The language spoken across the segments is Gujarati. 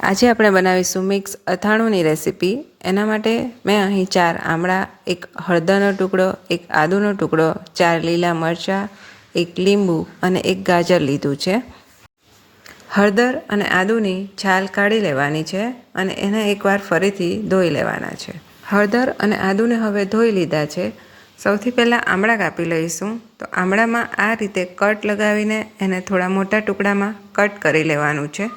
આજે આપણે બનાવીશું મિક્સ અથાણુંની રેસીપી. એના માટે મેં અહીં ચાર આમળા, એક હળદરનો ટુકડો, એક આદુનો ટુકડો, ચાર લીલા મરચાં, એક લીંબુ અને એક ગાજર લીધું છે. હળદર અને આદુની છાલ કાઢી લેવાની છે અને એને એકવાર ફરીથી ધોઈ લેવાના છે. હળદર અને આદુને હવે ધોઈ લીધા છે. સૌથી પહેલાં આમળા કાપી લઈશું. તો આમળામાં આ રીતે કટ લગાવીને એને થોડા મોટા ટુકડામાં કટ કરી લેવાનું છે.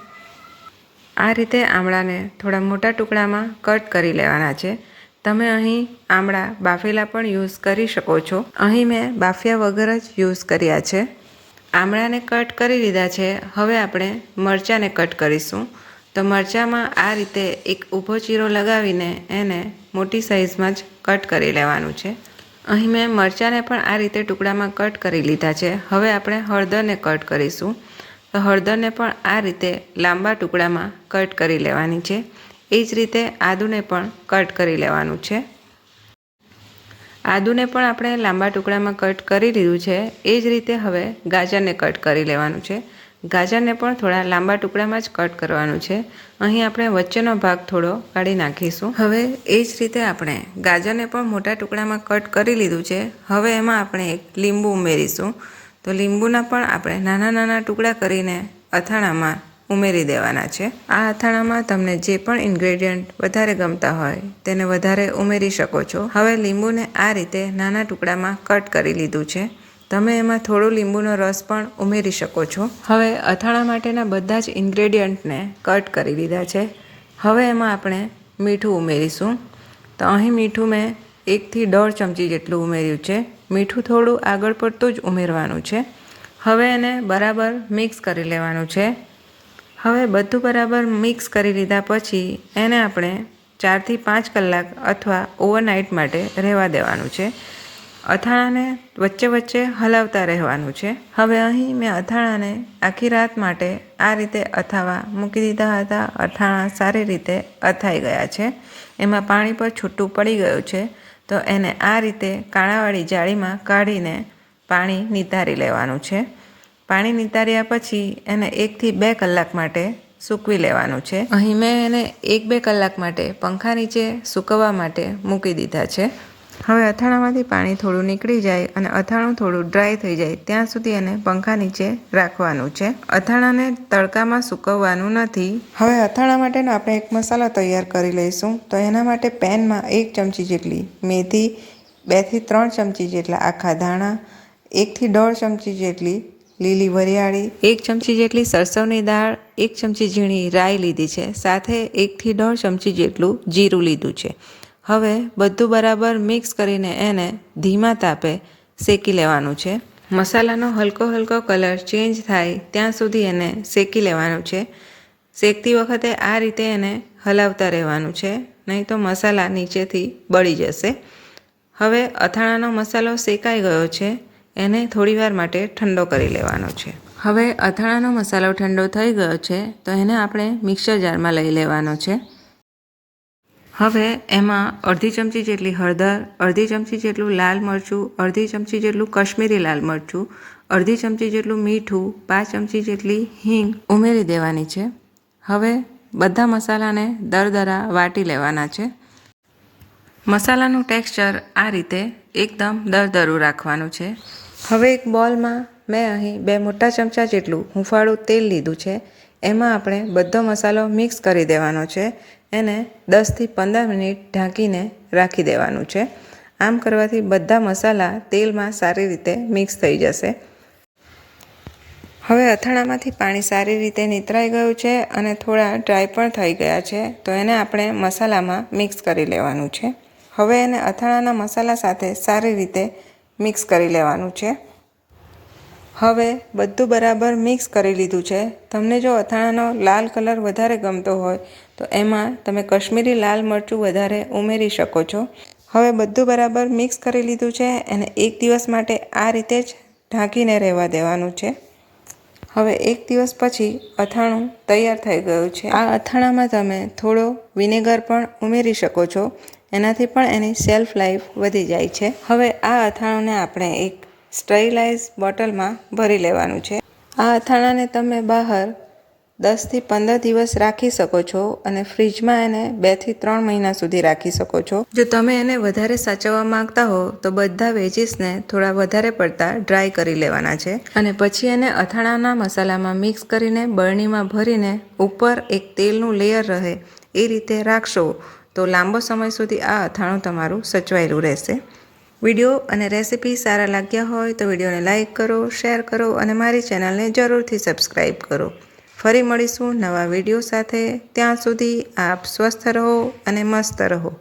આ રીતે આમળાને થોડા મોટા ટુકડામાં કટ કરી લેવાના છે. તમે અહીં આમળા બાફેલા પણ યુઝ કરી શકો છો. અહીં મેં બાફ્યા વગર જ યુઝ કર્યા છે. આમળાને કટ કરી લીધા છે. હવે આપણે મરચાંને કટ કરીશું. તો મરચાંમાં આ રીતે એક ઊભો ચીરો લગાવીને એને મોટી સાઇઝમાં જ કટ કરી લેવાનું છે. અહીં મેં મરચાંને પણ આ રીતે ટુકડામાં કટ કરી લીધા છે. હવે આપણે હળદરને કટ કરીશું. હળદરને પણ આ રીતે લાંબા ટુકડામાં કટ કરી લેવાની છે. એ જ રીતે આદુને પણ કટ કરી લેવાનું છે. આદુને પણ આપણે લાંબા ટુકડામાં કટ કરી લીધું છે. એ જ રીતે હવે ગાજરને કટ કરી લેવાનું છે. ગાજરને પણ થોડા લાંબા ટુકડામાં જ કટ કરવાનું છે. અહીં આપણે વચ્ચેનો ભાગ થોડો કાઢી નાખીશું. હવે એ જ રીતે આપણે ગાજરને પણ મોટા ટુકડામાં કટ કરી લીધું છે. હવે એમાં આપણે એક લીંબુ ઉમેરીશું. તો લીંબુના પણ આપણે નાના નાના ટુકડા કરીને અથાણામાં ઉમેરી દેવાના છે. આ અથાણામાં તમને જે પણ ઇન્ગ્રેડિયન્ટ વધારે ગમતા હોય તેને વધારે ઉમેરી શકો છો. હવે લીંબુને આ રીતે નાના ટુકડામાં કટ કરી લીધું છે. તમે એમાં થોડો લીંબુનો રસ પણ ઉમેરી શકો છો. હવે અથાણા માટેના બધા જ ઇન્ગ્રેડિયન્ટને કટ કરી લીધા છે. હવે એમાં આપણે મીઠું ઉમેરીશું. તો અહીં મીઠું મેં એકથી દોઢ ચમચી જેટલું ઉમેર્યું છે. મીઠું થોડું આગળ પડતું જ ઉમેરવાનું છે. હવે એને બરાબર મિક્સ કરી લેવાનું છે. હવે બધું બરાબર મિક્સ કરી લીધા પછી એને આપણે ચારથી પાંચ કલાક અથવા ઓવરનાઇટ માટે રહેવા દેવાનું છે. અથાણાને વચ્ચે વચ્ચે હલાવતા રહેવાનું છે. હવે અહીં મેં અથાણાને આખી રાત માટે આ રીતે અથાવા મૂકી દીધા હતા. અથાણા સારી રીતે અથાઈ ગયા છે. એમાં પાણી પર છૂટું પડી ગયું છે. તો એને આ રીતે કાણાવાળી જાળીમાં કાઢીને પાણી નિતારી લેવાનું છે. પાણી નિતાર્યા પછી એને એકથી બે કલાક માટે સૂકવી લેવાનું છે. અહીં મેં એને એક બે કલાક માટે પંખા નીચે સૂકવવા માટે મૂકી દીધા છે. હવે અથાણામાંથી પાણી થોડું નીકળી જાય અને અથાણું થોડું ડ્રાય થઈ જાય, ત્યાં સુધી એને પંખા નીચે રાખવાનું છે. અથાણાને તડકામાં સૂકવવાનું નથી. હવે અથાણા માટેનો આપણે એક મસાલો તૈયાર કરી લઈશું. તો એના માટે પેનમાં એક ચમચી જેટલી મેથી, બેથી ત્રણ ચમચી જેટલા આખા ધાણા, એકથી દોઢ ચમચી જેટલી લીલી વરિયાળી, એક ચમચી જેટલી સરસવની દાળ, એક ચમચી ઝીણી રાઈ લીધી છે. સાથે એકથી દોઢ ચમચી જેટલું જીરું લીધું છે. હવે બધું બરાબર મિક્સ કરીને એને ધીમા તાપે શેકી લેવાનું છે. મસાલાનો હલકો હલકો કલર ચેન્જ થાય ત્યાં સુધી એને શેકી લેવાનું છે. શેકતી વખતે આ રીતે એને હલાવતા રહેવાનું છે, નહીં તો મસાલા નીચેથી બળી જશે. હવે અથાણાનો મસાલો શેકાઈ ગયો છે, એને થોડીવાર માટે ઠંડો કરી લેવાનો છે. હવે અથાણાનો મસાલો ઠંડો થઈ ગયો છે, તો એને આપણે મિક્સર જારમાં લઈ લેવાનો છે. હવે એમાં અડધી ચમચી જેટલી હળદર, અડધી ચમચી જેટલું લાલ મરચું, અડધી ચમચી જેટલું કશ્મીરી લાલ મરચું, અડધી ચમચી જેટલું મીઠું, પાંચ ચમચી જેટલી હિંગ ઉમેરી દેવાની છે. હવે બધા મસાલાને દરદરા વાટી લેવાના છે. મસાલાનું ટેક્સચર આ રીતે એકદમ દરદરું રાખવાનું છે. હવે એક બોલમાં મેં અહીં બે મોટા ચમચા જેટલું હુંફાળું તેલ લીધું છે. એમાં આપણે બધો મસાલો મિક્સ કરી દેવાનો છે. એને દસથી પંદર મિનિટ ઢાંકીને રાખી દેવાનું છે. આમ કરવાથી બધા મસાલા તેલમાં સારી રીતે મિક્સ થઈ જશે. હવે અથાણામાંથી પાણી સારી રીતે નીતરાઈ ગયું છે અને થોડા ડ્રાય પણ થઈ ગયા છે, તો એને આપણે મસાલામાં મિક્સ કરી લેવાનું છે. હવે એને અથાણાના મસાલા સાથે સારી રીતે મિક્સ કરી લેવાનું છે. હવે બધું બરાબર મિક્સ કરી લીધું છે. તમને જો અથાણાનો લાલ કલર વધારે ગમતો હોય તો એમાં તમે કશ્મીરી લાલ મરચું વધારે ઉમેરી શકો છો. હવે બધું બરાબર મિક્સ કરી લીધું છે અને એક દિવસ માટે આ રીતે જ ઢાંકીને રહેવા દેવાનું છે. હવે એક દિવસ પછી અથાણું તૈયાર થઈ ગયું છે. આ અથાણામાં તમે થોડો વિનેગર પણ ઉમેરી શકો છો. એનાથી પણ એની સેલ્ફ લાઈફ વધી જાય છે. હવે આ અથાણુંને આપણે એક સ્ટરીલાઇઝ બોટલમાં ભરી લેવાનું છે. આ અથાણાને તમે બહાર દસથી પંદર દિવસ રાખી શકો છો અને ફ્રીજમાં એને બેથી ત્રણ મહિના સુધી રાખી શકો છો. જો તમે એને વધારે સાચવવા માંગતા હો, તો બધા વેજીસને થોડા વધારે પડતા ડ્રાય કરી લેવાના છે. અને પછી એને અથાણાના મસાલામાં મિક્સ કરીને બરણીમાં ભરીને ઉપર એક તેલનું લેયર રહે એ રીતે રાખશો, તો લાંબો સમય સુધી આ અથાણું તમારું સચવાયેલું રહેશે. વીડિયો અને રેસિપી સારા લાગ્યા હોય તો વિડીયોને લાઇક કરો, શેર કરો અને મારી ચેનલને જરૂરથી સબસ્ક્રાઈબ કરો. ફરી મળીશું નવા વીડિયો સાથે. ત્યાં સુધી આપ સ્વસ્થ રહો અને મસ્ત રહો.